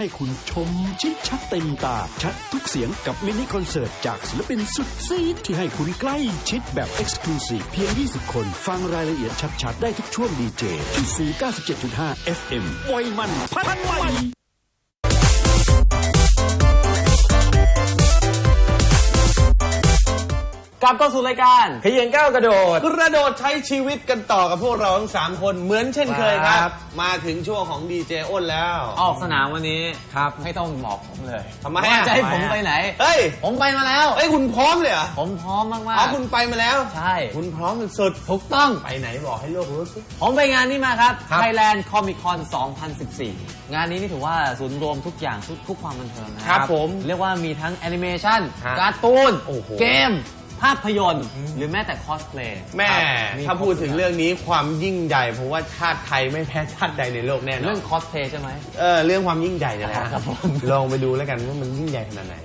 ให้คุณชมชิดชัดเต็มตา ชัดทุกเสียงกับมินิคอนเสิร์ตจากศิลปินสุดซีดที่ให้คุณใกล้ชิดแบบเอกซ์คลูซีฟเพียง 20 คน ฟังรายละเอียดชัดๆ ได้ทุกช่วงดีเจที่ 497.5 FM ไวยมันพันไว กลับเข้าสู่รายการขยันก้าวกระโดด กระโดดใช้ชีวิตกันต่อกับพวกเราทั้งสามคนเหมือนเช่นเคยคครัรับบมาถึงช่วงของดีเจอ้นแล้วออกสนามวันนี้ครับไม่ต้องบอกผมเลยทำไมว่าอะจะให้ผมไปไหน เฮ้ยผมไปมาแล้ว เฮ้ยคุณพร้อมเลยเหรอผมพร้อมมากอ๋อคุณไปมาแล้วๆใช่ คุณพร้อมสุดถูกต้อง ๆไปไหนบอกให้โลกรู้สิ ผมไปงานนี้มาครับ ครับ Thailand Comic Con 2014 งานนี้นี่ถือว่าศูนย์รวมทุกอย่างทุกทุกความบันเทิงนะครับผมเรียกว่ามีทั้งแอนิเมชันฮะการ์ตูน โอ้โหเกม ภาพยนตร์ หรือแม้แต่คอสเพลย์แม่มีถ้าพูดถึงเรื่องนี้ความยิ่งใหญ่ผมว่าชาติไทยไม่แพ้ชาติใดในโลกแน่นอเรื่นองคอสเพลย์ใช่ไหมเออเรื่องความยิ่งใหญ่เนี่ยนะครับผมลองไปดูแล้วกันว่ามันยิ่งใหญ่ขนาดไหน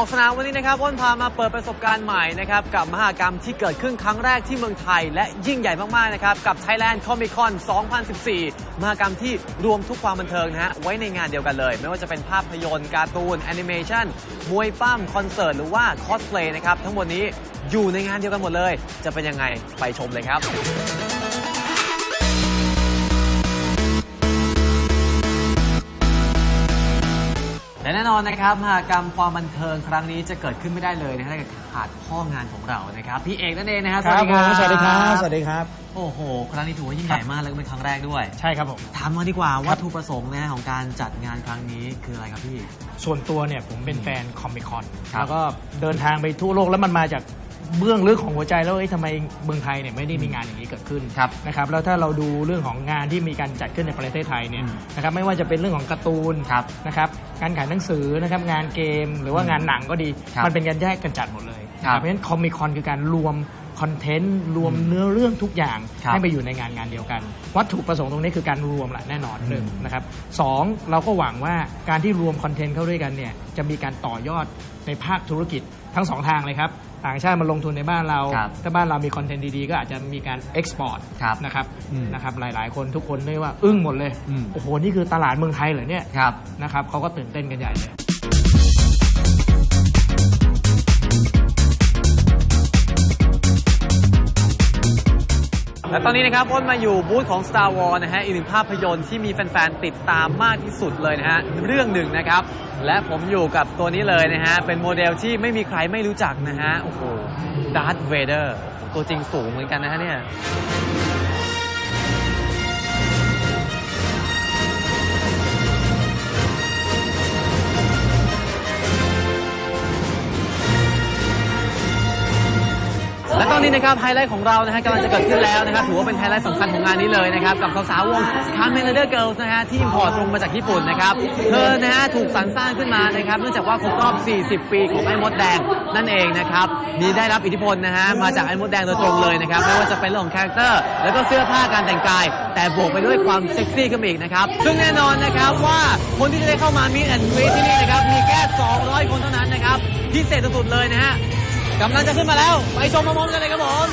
ออกสนามวันนี้นะครับอ้นพามาเปิดประสบการณ์ใหม่นะครับกับมหากรรมที่เกิดขึ้นครั้งแรกที่เมืองไทย และยิ่งใหญ่มากๆนะครับกับ Thailand Comic Con 2014 มหากรรมที่รวมทุกความบันเทิงนะฮะไว้ในงานเดียวกันเลย ไม่ว่าจะเป็นภาพยนตร์การ์ตูนแอนิเมชันมวยปั้มคอนเสิร์ตหรือว่าคอสเพลย์นะครับทั้งหมดนี้อยู่ในงานเดียวกันหมดเลย จะเป็นยังไงไปชมเลยครับ และแน่นอนนะครับมหากรรมความบันเทิงครั้งนี้จะเกิดขึ้นไม่ได้เลยนะฮะถ้าเกิดขาดพ่องานของเรานะครับพี่เอกนั่นเองนะฮะครับผมสวัสดีครับสวัสดีครับ โอ้โห ครั้งนี้ถือว่ายิ่งใหญ่มากแล้วก็เป็นครั้งแรกด้วย ใช่ครับผมถามมาดีกว่าวัตถุประสงค์นะฮะของการจัดงานครั้งนี้คืออะไรครับพี่ ส่วนตัวเนี่ยผมเป็นแฟนคอมิคอนครับแล้วก็เดินทางไปทั่วโลกแล้วมันมาจาก เบื้องลึกของหัวใจแล้วเอ้ยทำไมเมืองไทยเนี่ยไม่ได้มีงานอย่างนี้เกิดขึ้นครับนะครับแล้วถ้าเราดูเรื่องของงานที่มีการจัดขึ้นในประเทศไทยเนี่ยอืมนะครับไม่ว่าจะเป็นเรื่องของการ์ตูนครับนะครับการขายหนังสือนะครับงานเกม หรือว่างานหนังก็ดีครับมันเป็นการแยกกันจัดหมดเลยครับเพราะฉะนั้นคอมิคอนคือการรวมคอนเทนต์รวมเนื้อเรื่องทุกอย่างครับให้ไปอยู่ในงานงานเดียวกัน วัตถุประสงค์ตรงนี้คือการรวมแหละแน่นอนหนึ่งนะครับสองเราก็หวังว่าการที่รวมคอนเทนต์เข้าด้วยกันเนี่ยจะมีการต่อยอดในภาคธุรกิจทั้งสองทางเลยครับ ต่างชาติมาลงทุนในบ้านเรา ครับถ้าบ้านเรามีคอนเทนต์ดีๆ ก็อาจจะมีการเอ็กซ์พอร์ตครับนะครับอืมนะครับหลายๆ คนทุกคนเรียกว่า อึ้งหมดเลย อืม โอ้โห นี่คือตลาดเมืองไทยเหรอเนี่ยครับ นะครับเขาก็ตื่นเต้นกันใหญ่เลย และตอนนี้นะครับอ้นมาอยู่บูธของ Star Wars นะฮะอีกหนึ่งภาพยนตร์ที่มีแฟน ๆ ติดตามมากที่สุดเลยนะฮะเรื่องหนึ่งนะครับ และผมอยู่กับตัวนี้เลยนะฮะ เป็นโมเดลที่ไม่มีใครไม่รู้จักนะฮะ โอ้โหดาร์ธเวเดอร์ตัวจริงสูงเหมือนกันนะฮะเนี่ย นะครับไฮไลท์ของเรานะฮะกำลังจะเกิดขึ้นแล้วนะครับถือว่าเป็นไฮไลท์สำคัญของงานนี้เลยนะครับกับสาวๆวงคาร์เมนเดอร์เกิลส์นะฮะที่อิมพอร์ตตรงมาจากญี่ปุ่นนะครับเธอนะฮะถูกสรรสร้างขึ้นมานะครับเนื่องจากว่าครบรอบ 40 ปีของไอ้มดแดงนั่นเองนะครับมีได้รับอิทธิพลนะฮะมาจากไอ้มดแดงโดยตรงเลยนะครับไม่ว่าจะเป็นเรื่องของคาแรคเตอร์แล้วก็เสื้อผ้าการแต่งกาย แต่บวกไปด้วยความเซ็กซี่ขึ้นมาอีกนะครับซึ่งแน่นอนนะครับว่าคนที่จะได้เข้ามามีแอนด์วีที่นี่นะครับมีแค่ 200 คนเท่านั้นนะครับพิเศษสุดๆเลยนะฮะ กำลังจะขึ้นมาแล้วไปชมพร้อมๆกันเลยครับผม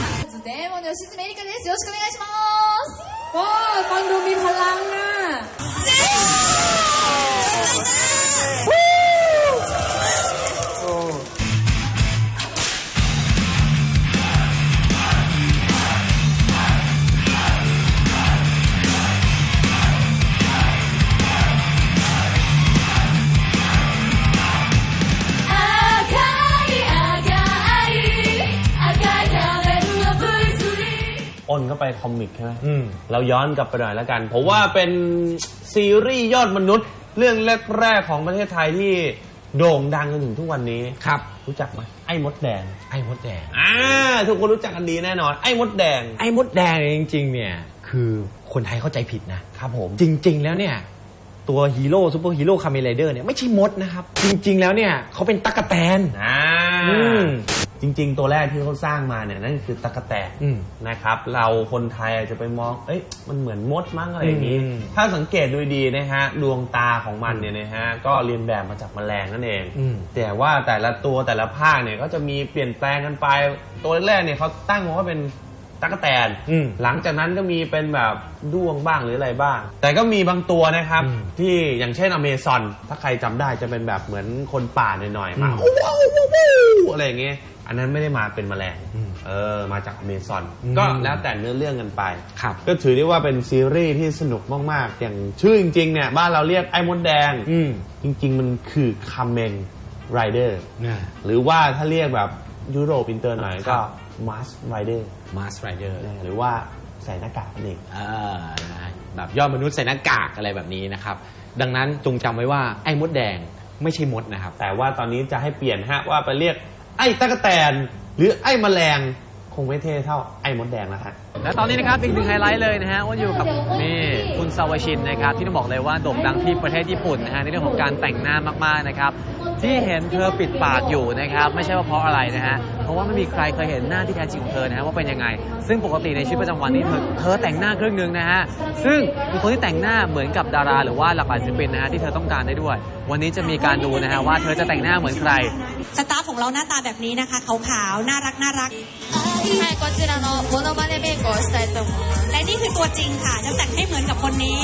デーモンの吉住エリカです。よろしくお願いします。 ว้าวฟังดูมีพลังอ่ะ V3 อ้นก็ไปคอมิกใช่ไหมอืม เราย้อนกลับไปหน่อยแล้วกัน ผมว่าเป็นซีรีส์ยอดมนุษย์ เรื่องแรกๆของประเทศไทยที่โด่งดังจนถึงทุกวันนี้ ครับ รู้จักไหมไอ้มดแดง ไอ้มดแดง อ่าทุกคนรู้จักกันดีแน่นอน ไอ้มดแดง ไอ้มดแดงจริง ๆ เนี่ย คือคนไทยเข้าใจผิดนะ ครับผม จริง ๆ แล้วเนี่ย ตัวฮีโร่ซูเปอร์ฮีโร่คาเมไรเดอร์เนี่ยไม่ใช่มดนะครับ จริง ๆ แล้วเนี่ยเขาเป็นตั๊กแตน อ่าอืม จริง ๆ ตัวแรกที่เขาสร้างมาเนี่ยนั่นคือตะกแตนอืม นะครับ เราคนไทยอาจจะไปมอง เอ้ยมันเหมือนมดมั้งอะไรอย่างนี้ อืมถ้าสังเกตดูดีนะฮะดวงตาของมันเนี่ยนะฮะก็เรียนแบบมาจากแมลงนั่นเอง อืม แต่ว่าแต่ละตัวแต่ละภาคเนี่ยก็จะมีเปลี่ยนแปลงกันไป ตัวแรกๆเนี่ยเขาตั้งมาว่าเป็นตะกแตน อืม หลังจากนั้นก็มีเป็นแบบด้วงบ้างหรืออะไรบ้าง แต่ก็มีบางตัวนะครับ อืมที่อย่างเช่นอเมซอน ถ้าใครจำได้จะเป็นแบบเหมือนคนป่าหน่อยๆมาอืมว้าวว้าวว้าวอะไรอย่างเงี้ย อันนั้นไม่ได้มาเป็นแมลงอืมเออมาจากอเมซอนอืม ก็แล้วแต่เนื้อเรื่องกันไป ครับ ก็ถือได้ว่าเป็นซีรีส์ที่สนุกมาก ๆ อย่างชื่อจริง ๆ เนี่ย บ้านเราเรียกไอ้มดแดง อืมจริง ๆ มันคือคาเมนไรเดอร์นะหรือว่าถ้าเรียกแบบยุโรปอินเตอร์หน่อยครัก็บมาสไรเดอร์มาสไรเดอร์หรือว่าใส่หน้ากากนั่นเองอ่านะแบบยอดมนุษย์ใส่หน้ากากอะไรแบบนี้นะครับ ดังนั้นจงจำไว้ว่าไอ้มดแดงไม่ใช่มดนะครับ แต่ว่าตอนนี้จะให้เปลี่ยนฮะว่าไปเรียก ไอ้ตะกแตน หรือไอ้แมลงคงไม่เท่เท่าไอ้มดแดงแล้วฮะ และตอนนี้นะครับอีกหนึ่งไฮไลท์เลยนะฮะว่าอยู่กับนี่คุณซาวาชินนะครับที่ต้องบอกเลยว่าโด่งดังที่ประเทศญี่ปุ่นนะฮะในเรื่องของการแต่งหน้ามากๆนะครับที่เห็นเธอปิดปากอยู่นะครับไม่ใช่ว่าเพราะอะไรนะฮะเพราะว่าไม่มีใครเคยเห็นหน้าที่แท้จริงของเธอนะฮะว่าเป็นยังไง ซึ่งปกติในชีวิตประจำวันนี้เธอเธอแต่งหน้าครึ่งหนึงนะฮะซึ่งเป็นคนที่แต่งหน้าเหมือนกับดารา หรือว่าหลากหลายศิลปินนะฮะที่เธอต้องการได้ด้วย วันนี้จะมีการดูนะฮะว่าเธอจะแต่งหน้าเหมือนใคร สตาฟของเราหน้าตาแบบนี้นะคะขาวๆน่ารักน่ารักใช่ก็จะนอนโมโนมาเนเบกสไตล์ตรงและนี่คือตัวจริงค่ะ จะแต่งให้เหมือนกับคนนี้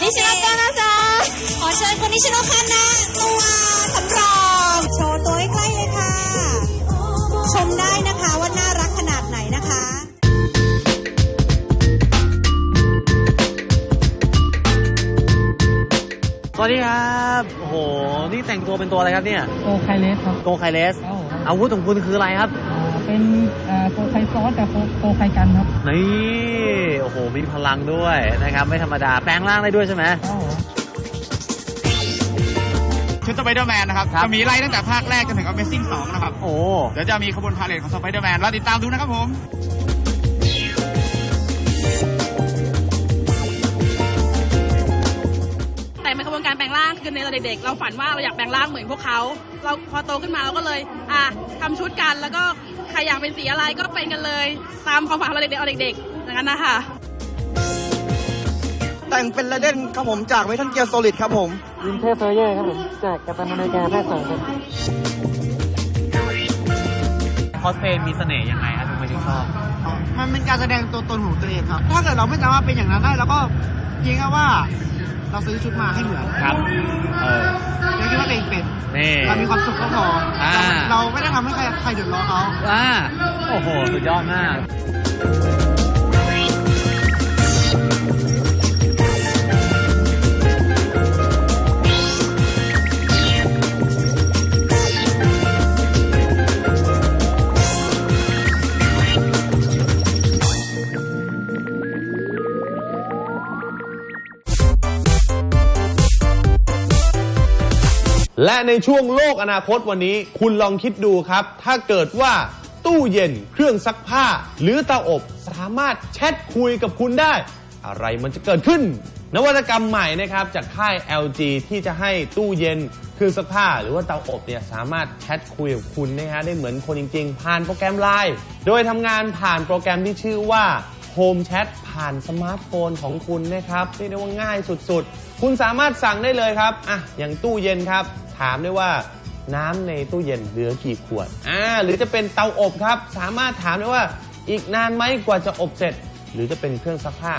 นิชิโนคันะจ๊ะขอเชิญคนนิชิโนะคันนะตัวสำรอง โชว์ตัวใกล้เลยค่ะ ชมได้นะคะว่าหน้า วัสดีครับโอ้โห นี่แต่งตัวเป็นตัวอะไรครับเนี่ยโกไคเลสครับโกไคเลส ครับผมอาวุธของคุณคืออะไรครับอ่าเป็นอ่าโกไคซอสกับโกโกไคกันครับนี่ โอ้โห มีพลังด้วยนะครับ ไม่ธรรมดา แปลงร่างได้ด้วยใช่ไหม ครับผม ชุดสไปเดอร์แมนนะครับ ครับ จะมีไล่ตั้งแต่ภาคแรกจนถึง Amazing 2 นะครับ โอ้ เดี๋ยวจะมีขบวนพาเลทของสไปเดอร์แมนรอติดตามดูนะครับผม คือในตอนเด็กๆเราฝันว่าเราอยากแปลงร่างเหมือนพวกเขาเราพอโตขึ้นมาเราก็เลย อะทำชุดกันแล้วก็ใครอยากเป็นสีอะไรก็เป็นกันเลย ตามความฝันของเราเด็กๆเอาเด็กๆอย่างนั้นนะคะแต่งเป็นเลเดนครับผมจากเมทัลเกียร์โซลิดครับผมวินเทอร์โซเยอร์ครับผมจากกัปตันอเมริกาภาคสองครับคอสเพลย์มีเสน่ห์ยังไงครับทำไมถึงชอบมันเป็นการแสดงตัวตนของตัวเองครับ ถ้าเกิดเราไม่สามารถเป็นอย่างนั้นได้เราก็เพียงแค่ว่า เราซื้อชุดมาให้เหมือนครับเออเราคิดว่าตัวเองเป็นนี่ เรามีความสุขก็พออาเราเราไม่ได้ทำให้ใครใครเดือดร้อนเขา อ่าโอ้โห สุดยอดมาก และในช่วงโลกอนาคตวันนี้ คุณลองคิดดูครับ ถ้าเกิดว่าตู้เย็น เครื่องซักผ้า หรือเตาอบสามารถแชทคุยกับคุณได้ อะไรมันจะเกิดขึ้น นวัตกรรมใหม่นะครับ จากค่าย LG ที่จะให้ตู้เย็น เครื่องซักผ้า หรือว่าเตาอบเนี่ยสามารถแชทคุยกับคุณนะฮะได้เหมือนคนจริง ๆ ผ่านโปรแกรมไลน์โดยทำงานผ่านโปรแกรมที่ชื่อว่า Home Chat ผ่านสมาร์ทโฟนของคุณนะครับเรียกได้ว่าง่ายสุดๆ คุณสามารถสั่งได้เลยครับ อะ อย่างตู้เย็นครับ ถามได้ว่าน้ำในตู้เย็นเหลือกี่ขวดอ่าหรือจะเป็นเตาอบครับ สามารถถามได้ว่าอีกนานไหมกว่าจะอบเสร็จ หรือจะเป็นเครื่องซักผ้า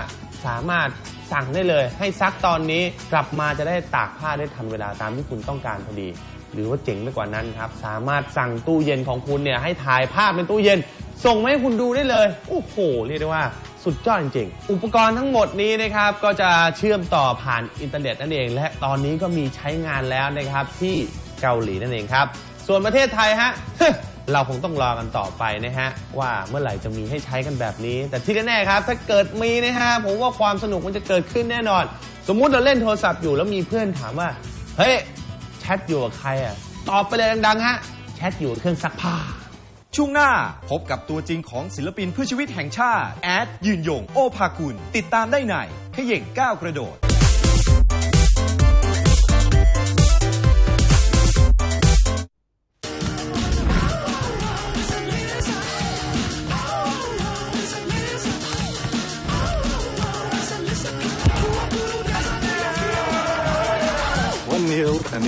สามารถสั่งได้เลย ให้ซักตอนนี้กลับมาจะได้ตากผ้าได้ทันเวลาตามที่คุณต้องการพอดี หรือว่าเจ๋งไปกว่านั้นครับ สามารถสั่งตู้เย็นของคุณเนี่ยให้ถ่ายภาพเป็นตู้เย็น ส่งมาให้คุณดูได้เลย โอ้โหเรียกได้ว่า สุดยอดจริงๆ อุปกรณ์ทั้งหมดนี้นะครับก็จะเชื่อมต่อผ่านอินเทอร์เน็ตนั่นเอง และตอนนี้ก็มีใช้งานแล้วนะครับที่เกาหลีนั่นเองครับ ส่วนประเทศไทยฮะเราคงต้องรอกันต่อไปนะฮะ ว่าเมื่อไหร่จะมีให้ใช้กันแบบนี้ แต่ที่แน่ๆครับ ถ้าเกิดมีนะฮะผมว่าความสนุกมันจะเกิดขึ้นแน่นอน สมมุติเราเล่นโทรศัพท์อยู่แล้วมีเพื่อนถามว่าเฮ้ยแชทอยู่กับใครอะตอบไปเลยดังๆฮะแชทอยู่เครื่องซักผ้า ช่วงหน้าพบกับตัวจริงของศิลปินเพื่อชีวิตแห่งชาติ แอด ยืนยง โอภากุลติดตามได้ในขย่งก้าวกระโดด One meal and